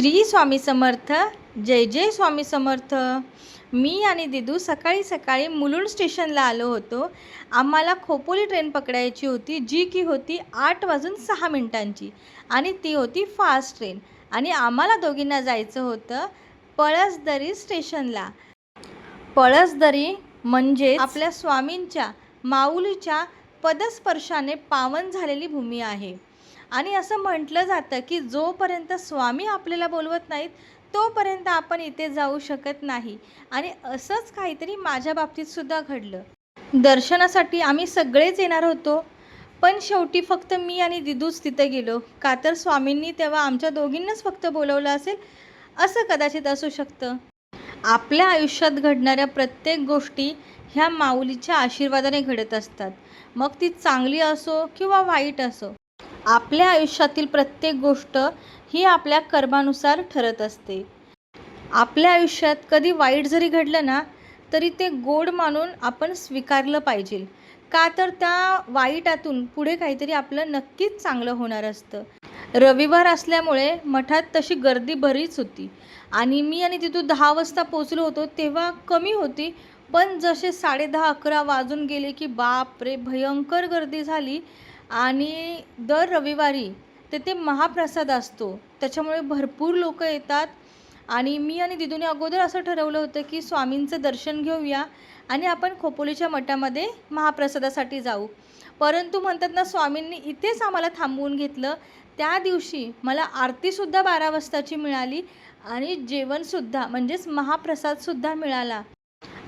श्री स्वामी समर्थ जय जय स्वामी समर्थ. मी आणि दिदू सकाळी सकाळी मुलुंड स्टेशनला आलो होतो. आम्हाला खोपोली ट्रेन पकडायची होती जी की होती आठ वाजून सहा मिनिटांची. आणि ती होती फास्ट ट्रेन. आणि आम्हाला दोघींना जायचं होतं पळसदरी स्टेशनला. पळसदरी म्हणजे आपल्या स्वामींच्या माऊलीच्या पदस्पर्शाने पावन झालेली भूमी आहे. आणि असं म्हटलं जातं की जोपर्यंत स्वामी आपल्याला बोलवत नाहीत तोपर्यंत आपण इथे जाऊ शकत नाही. आणि असंच काहीतरी माझ्या बाबतीत सुद्धा घडलं. दर्शनासाठी आम्ही सगळेच येणार होतो पण शेवटी फक्त मी आणि दिदूच तिथे गेलो. का तर स्वामींनी तेव्हा आमच्या दोघींनाच फक्त बोलवलं असेल असं कदाचित असू शकतं. आपल्या आयुष्यात घडणाऱ्या प्रत्येक गोष्टी ह्या माऊलीच्या आशीर्वादाने घडत असतात. मग ती चांगली असो किंवा वाईट असो आपल्या आयुष्यातील प्रत्येक गोष्ट ही आपल्या कर्मानुसार ठरत असते. आपल्या आयुष्यात कधी वाईट जरी घडलं ना तरी ते गोड मानून आपण स्वीकारलं पाहिजे. का तर त्या वाईटातून पुढे काहीतरी आपलं नक्कीच चांगलं होणार असतं. रविवार असल्यामुळे मठात तशी गर्दी बरीच होती. आणि मी आणि तिथून दहा वाजता पोचलो होतो तेव्हा कमी होती. पण जसे साडे दहा अकरा वाजून गेले की बाप रे भयंकर गर्दी झाली. आणि दर रविवारी तेथे महाप्रसाद असतो. त्याच्यामुळे भरपूर लोक येतात. आणि मी आणि दिदूने अगोदर असं ठरवलं होतं की स्वामींचं दर्शन घेऊया आणि आपण खोपोलीच्या मठामध्ये महाप्रसादासाठी जाऊ. परंतु म्हणतात ना स्वामींनी इथेच आम्हाला थांबवून घेतलं. त्या दिवशी मला आरतीसुद्धा बारा वाजताची मिळाली आणि जेवणसुद्धा म्हणजेच महाप्रसादसुद्धा मिळाला.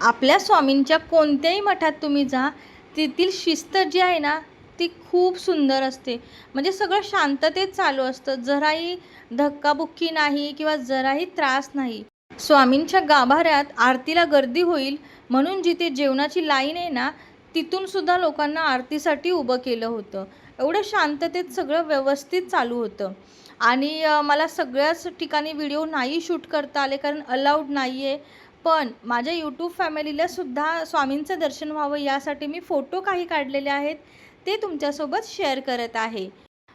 आपल्या स्वामींच्या कोणत्याही मठात तुम्ही जा तेथील शिस्त जी आहे ना ती खूप सुंदर असते. म्हणजे सगळं शांततेत चालू असतं. जराही धक्काबुक्की नाही किंवा जराही त्रास नाही. स्वामींच्या गाभाऱ्यात आरतीला गर्दी होईल म्हणून जिथे जेवणाची लाईन आहे ना तिथून सुद्धा लोकांना आरतीसाठी उभं केलं होतं. एवढं शांततेत सगळं व्यवस्थित चालू होतं. आणि मला सगळ्याच ठिकाणी व्हिडिओ नाही शूट करता आले कारण अलाउड नाही आहे पण माझ्या यूट्यूब फॅमिलीला सुद्धा स्वामींचं दर्शन व्हावं यासाठी मी फोटो काही काढलेले आहेत. ते तुमच्यासोबत शेअर करत आहे.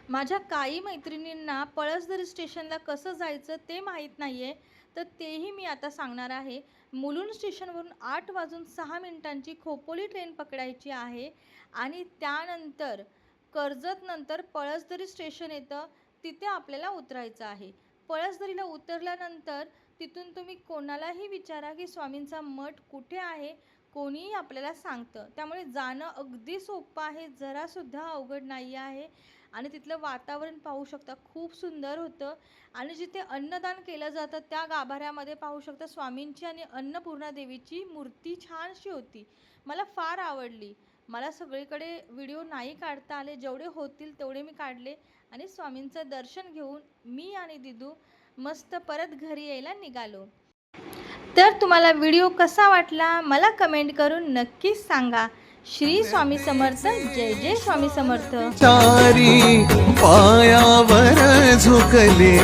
माझ्या काही मैत्रिणींना पळसदरी स्टेशनला कसं जायचं ते माहीत नाही आहे तर तेही मी आता सांगणार आहे. मुलुंड स्टेशनवरून आठ वाजून सहा मिनिटांची खोपोली ट्रेन पकडायची आहे आणि त्यानंतर कर्जत नंतर पळसदरी स्टेशन येतं तिथे आपल्याला उतरायचं आहे. पळसदरीला उतरल्यानंतर तिथून तुम्ही कोणालाही विचारा की स्वामींचा मठ कुठे आहे कोणीही आपल्याला सांगतं. त्यामुळे जाणं अगदी सोपं आहे. जरासुद्धा अवघड नाही आहे. आणि तिथलं वातावरण पाहू शकता. खूप सुंदर होतं. आणि जिथे अन्नदान केलं जातं त्या गाभाऱ्यामध्ये पाहू शकता स्वामींची आणि अन्नपूर्णा देवीची मूर्ती छानशी होती. मला फार आवडली. मला सगळीकडे व्हिडिओ नाही काढता आले. जेवढे होतील तेवढे मी काढले. आणि स्वामींचं दर्शन घेऊन मी आणि दिदू मस्त परत घरी यायला निघालो. तर तुम्हाला व्हिडिओ कसा वाटला मला कमेंट करून नक्कीच सांगा. श्री स्वामी समर्थ जय जय स्वामी समर्थ. चारी पायावर झुकले.